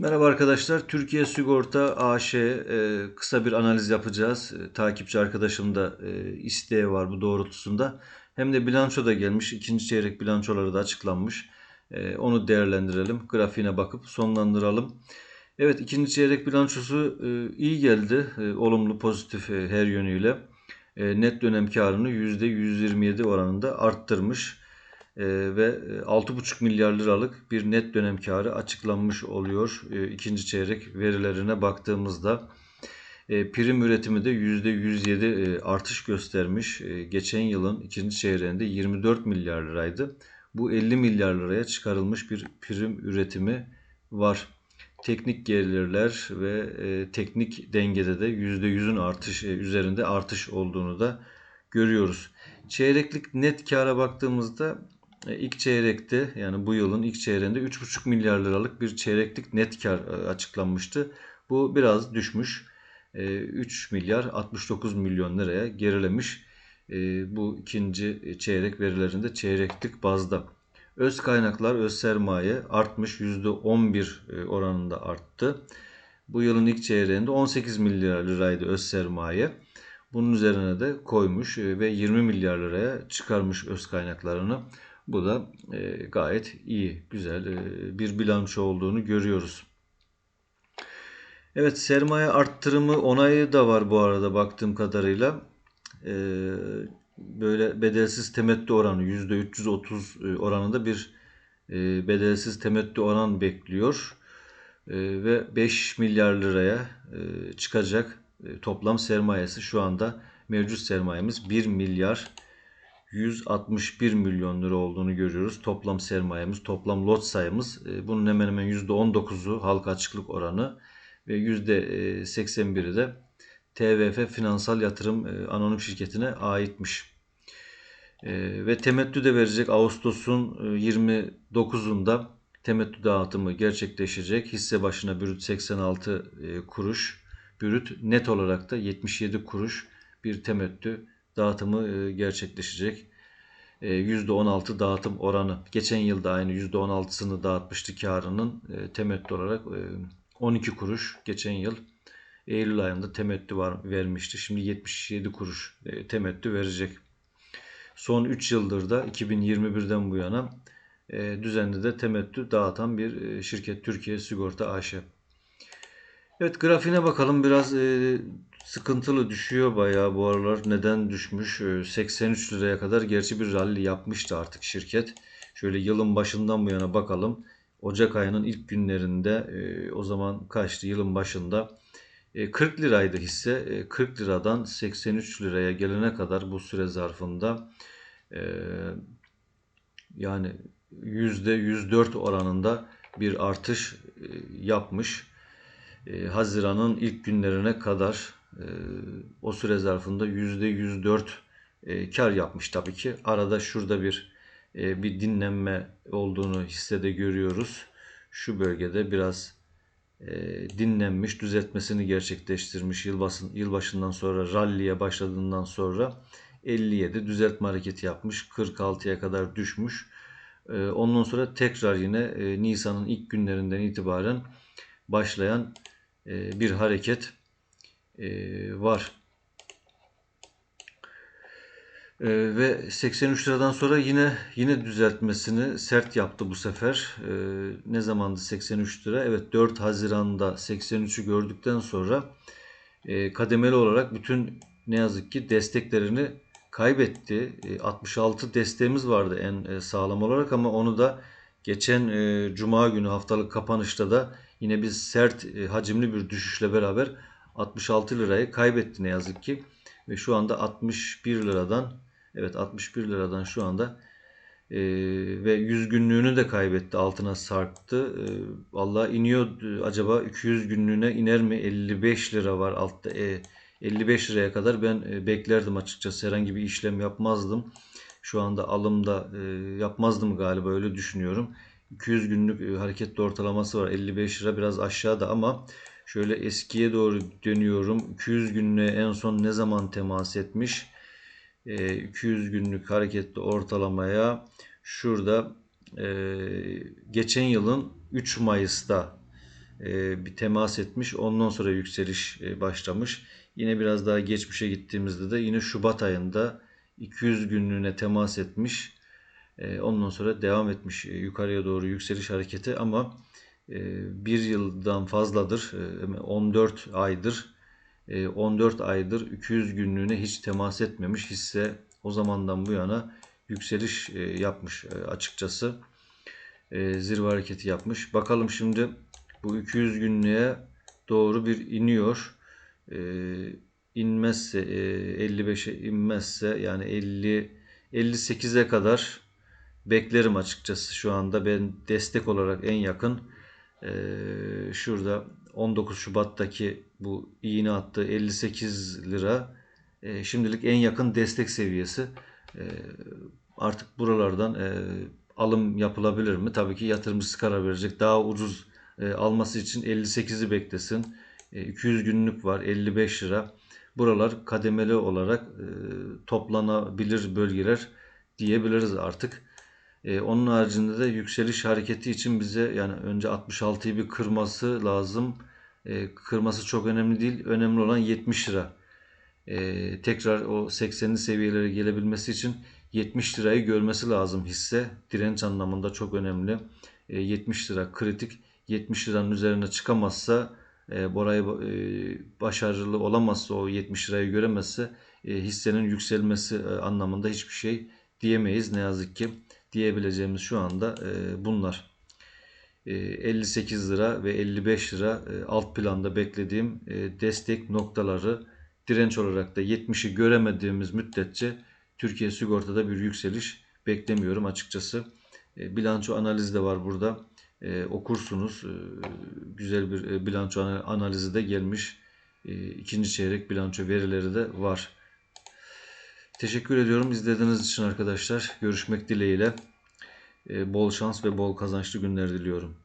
Merhaba arkadaşlar. Türkiye Sigorta AŞ e, kısa bir analiz yapacağız. E, takipçi arkadaşım da e, isteği var bu doğrultusunda. Hem de bilanço da gelmiş. ikinci çeyrek bilançoları da açıklanmış. E, onu değerlendirelim. Grafiğine bakıp sonlandıralım. Evet ikinci çeyrek bilançosu e, iyi geldi. E, olumlu pozitif e, her yönüyle. E, net dönem karını %127 oranında arttırmış. Ee, ve 6,5 milyar liralık bir net dönem karı açıklanmış oluyor e, ikinci çeyrek verilerine baktığımızda. E, prim üretimi de %107 e, artış göstermiş. Geçen yılın ikinci çeyreğinde 24 milyar liraydı. Bu 50 milyar liraya çıkarılmış bir prim üretimi var. Teknik gelirler ve teknik dengede de %100'ün artış üzerinde artış olduğunu da görüyoruz. Çeyreklik net kara baktığımızda e, ilk çeyrekte yani bu yılın ilk çeyreğinde 3,5 milyar liralık bir çeyreklik net kar e, açıklanmıştı. Bu biraz düşmüş. 3 e, milyar 69 milyon liraya gerilemiş. Bu ikinci çeyrek verilerinde çeyreklik bazda. Öz kaynaklar, öz sermaye artmış %11 oranında arttı. Bu yılın ilk çeyreğinde 18 milyar liraydı öz sermaye. Bunun üzerine de koymuş ve 20 milyar liraya çıkarmış öz kaynaklarını. Bu da e, gayet iyi, güzel e, bir bilanço olduğunu görüyoruz. Evet sermaye arttırımı onayı da var bu arada baktığım kadarıyla. E, böyle bedelsiz temettü oranı %330 e, oranında bir e, bedelsiz temettü oran bekliyor. E, ve 5 milyar liraya e, çıkacak e, toplam sermayesi şu anda mevcut sermayemiz 1 milyar 161 milyon lira olduğunu görüyoruz. Toplam sermayemiz, toplam lot sayımız e, bunun hemen hemen %19'u halka açıklık oranı ve %81'i de TVF Finansal Yatırım e, Anonim Şirketi'ne aitmiş. E, ve temettü de verecek Ağustos'un 29'unda temettü dağıtımı gerçekleşecek. Hisse başına bürüt 86 kuruş, bürüt net olarak da 77 kuruş bir temettü dağıtımı e, gerçekleşecek. %16 e, dağıtım oranı. Geçen yılda aynı %16'sını dağıtmıştı karının e, temettü olarak 12 kuruş. Geçen yıl Eylül ayında temettü var, vermişti. Şimdi 77 kuruş temettü verecek. Son 3 yıldır da 2021'den bu yana düzenli de temettü dağıtan bir şirket Türkiye Sigorta AŞ. Evet grafiğine bakalım biraz sıkıntılı düşüyor bayağı bu aralar. Neden düşmüş? 83 ee, liraya kadar gerçi bir rally yapmıştı artık şirket. Şöyle yılın başından bu yana bakalım. Ocak ayının ilk günlerinde e, o zaman kaçtı yılın başında 40 e, liraydı hisse. 40 e, liradan 83 liraya gelene kadar bu süre zarfında yani %104 oranında bir artış yapmış. Haziran'ın ilk günlerine kadar o süre zarfında %104 e, kar yapmış tabii ki. Arada şurada bir e, bir dinlenme olduğunu hissede görüyoruz. Şu bölgede biraz e, dinlenmiş, düzeltmesini gerçekleştirmiş yılbaşın, yılbaşından sonra ralliye başladığından sonra 57 düzeltme hareketi yapmış. 46'ya kadar düşmüş. Ondan sonra tekrar yine Nisan'ın ilk günlerinden itibaren başlayan bir hareket e, var. E, ve 83 liradan sonra yine yine düzeltmesini sert yaptı bu sefer. E, ne zamandı 83 lira? Evet 4 Haziran'da 83'ü gördükten sonra e, kademeli olarak bütün ne yazık ki desteklerini kaybetti. E, 66 desteğimiz vardı en e, sağlam olarak ama onu da geçen e, cuma günü haftalık kapanışta da yine bir sert e, hacimli bir düşüşle beraber 66 lirayı kaybetti ne yazık ki. Ve şu anda 61 liradan evet 61 liradan şu anda e, ve 100 günlüğünü de kaybetti altına sarktı. E, vallahi iniyor acaba 200 günlüğüne iner mi? 55 lira var altta. E, 55 liraya kadar ben e, beklerdim açıkçası. Herhangi bir işlem yapmazdım. Şu anda alımda e, yapmazdım galiba öyle düşünüyorum. 200 günlük e, hareketli ortalaması var. 55 lira biraz aşağıda ama Şöyle eskiye doğru dönüyorum. 200 günlüğe en son ne zaman temas etmiş? E, 200 günlük hareketli ortalamaya şurada e, geçen yılın 3 Mayıs'ta e, bir temas etmiş. Ondan sonra yükseliş e, başlamış. Yine biraz daha geçmişe gittiğimizde de yine Şubat ayında 200 günlüğüne temas etmiş. Ondan sonra devam etmiş yukarıya doğru yükseliş hareketi ama bir yıldan fazladır, e, 14 aydır, e, 14 aydır 200 günlüğüne hiç temas etmemiş hisse o zamandan bu yana yükseliş e, yapmış e, açıkçası. E, zirve hareketi yapmış. Bakalım şimdi bu 200 günlüğe doğru bir iniyor. E, inmezse e, 55'e inmezse yani 50 58'e kadar beklerim açıkçası şu anda ben destek olarak en yakın e, şurada 19 Şubat'taki bu iğne attığı 58 lira e, şimdilik en yakın destek seviyesi. E, artık buralardan e, alım yapılabilir mi? Tabii ki yatırımcısı karar verecek. Daha ucuz e, alması için 58'i beklesin. E, 200 günlük var 55 lira. Buralar kademeli olarak toplanabilir bölgeler diyebiliriz artık. E, onun haricinde de yükseliş hareketi için bize yani önce 66'yı bir kırması lazım. E, kırması çok önemli değil. Önemli olan 70 lira. E, tekrar o 80'li seviyelere gelebilmesi için 70 lirayı görmesi lazım hisse. Direnç anlamında çok önemli. E, 70 lira kritik. 70 liranın üzerine çıkamazsa e, Bora'yı e, başarılı olamazsa o 70 lirayı göremezse e, hissenin yükselmesi e, anlamında hiçbir şey diyemeyiz ne yazık ki. Diyebileceğimiz şu anda e, bunlar. E, 58 lira ve 55 lira e, alt planda beklediğim e, destek noktaları direnç olarak da 70'i göremediğimiz müddetçe Türkiye sigortada bir yükseliş beklemiyorum açıkçası. E, bilanço analizi de var burada. E, okursunuz. E, güzel bir e, bilanço ana- analizi de gelmiş. E, ikinci çeyrek bilanço verileri de var. Teşekkür ediyorum izlediğiniz için arkadaşlar. Görüşmek dileğiyle. E, bol şans ve bol kazançlı günler diliyorum.